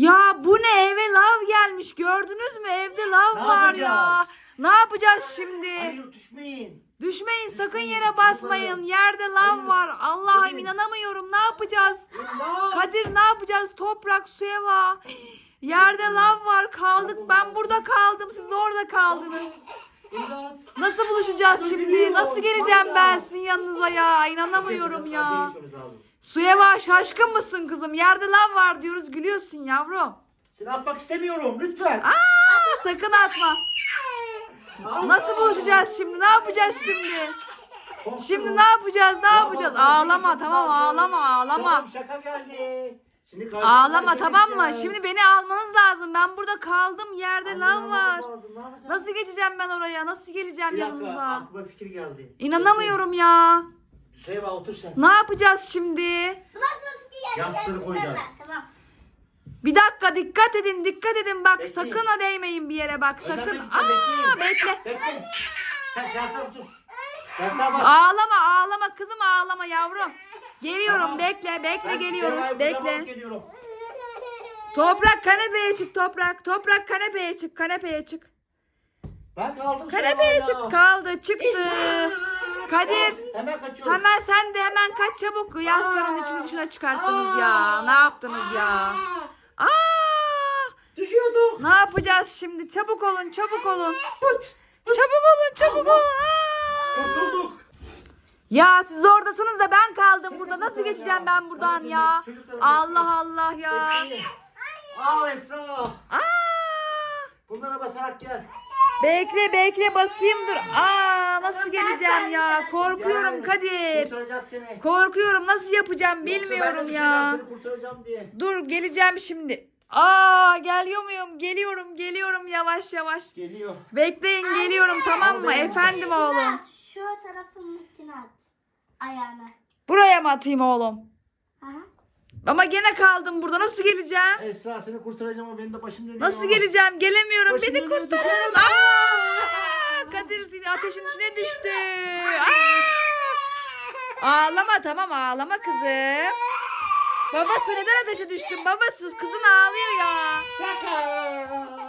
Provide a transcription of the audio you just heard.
Ya bu ne eve lav gelmiş gördünüz mü evde lav Ne var ya. yapacağız? Ne yapacağız şimdi? Hayır düşmeyin. Düşmeyin sakın yere basmayın. çocuklarım. Yerde lav var. Allah'ım inanamıyorum. Ne yapacağız? İmdat. Kadir ne yapacağız? Toprak, suya var. Yerde lav var. Kaldık. Ben burada kaldım. Siz orada kaldınız. Nasıl buluşacağız şimdi? Nasıl geleceğim ben sizin yanınıza ya? İnanamıyorum ya. Suya var. Şaşkın mısın kızım? Yerde lav var diyoruz. Gülüyorsun yavrum. Seni atmak istemiyorum lütfen. Aa, sakın atma. Nasıl buluşacağız şimdi? Ne yapacağız şimdi? Korktum. Şimdi ne yapacağız? Ne Ya yapacağız? Ağlama tamam ağlama ağlama. Tamam şaka geldi. Şimdi Ağlama tamam mı? Şimdi beni almanız lazım. Ben burada kaldım. Yerde lav var. lazım, ne yapacağız? Nasıl geçeceğim ben oraya? Nasıl geleceğim Bir dakika yanınıza? aklıma fikir geldi. İnanamıyorum ya. Şeyba otur sen. Ne yapacağız şimdi? Yastığı koyacağız. Tamam. Bir dakika dikkat edin dikkat edin bak Bekleyin. sakın ha değmeyin bir yere bak Önden sakın. bekleyeceğim, Aa bekleyin. bekle. Bekle. Sen yastığa otur. Yastığa bas. Ağlama ağlama kızım ağlama yavrum. Geliyorum Tamam. bekle bekle Ben geliyoruz bekle. geliyorum. Toprak kanepeye çık toprak. Toprak kanepeye çık kanepeye çık. Ben kaldım Kanepeye çık kaldı çıktı. Kadir Hemen kaçıyorum. hemen sen de hemen kaç çabuk yasların içini dışına çıkarttınız ya. Ne yaptınız ya? Aa! Düşüyorduk. Ne yapacağız şimdi? Çabuk olun çabuk olun. Çabuk olun çabuk olun. Aa! Kurtulduk. Ya siz oradasınız kaldım burada. Nasıl geçeceğim ben buradan ya? Allah Allah ya. Al Esra. Aa! Bunlara basarak gel. Bekle bekle basayım dur. Aa nasıl geleceğim ya? Korkuyorum. Kadir. Kurtaracağız seni. Korkuyorum nasıl yapacağım bilmiyorum ya. Seni kurtaracağım diye. Dur geleceğim şimdi. Aa geliyor muyum? Geliyorum geliyorum yavaş yavaş. Geliyor. Bekleyin geliyorum tamam mı? Efendim oğlum. Şu tarafındakini at. Ayağına. Buraya mı atayım oğlum? Aha. Ama gene kaldım burada. Nasıl geleceğim? Esra seni kurtaracağım ama benim de başım dönüyor. Nasıl geleceğim? Gelemiyorum. Başım Beni dönüyor, kurtarın. düşüyorum. Aa! Kadir ateşin içine düştü. Aa! Ağlama tamam ağlama kızım. Babası neden ateşe düştün? Babası kızın ağlıyor ya. Şaka.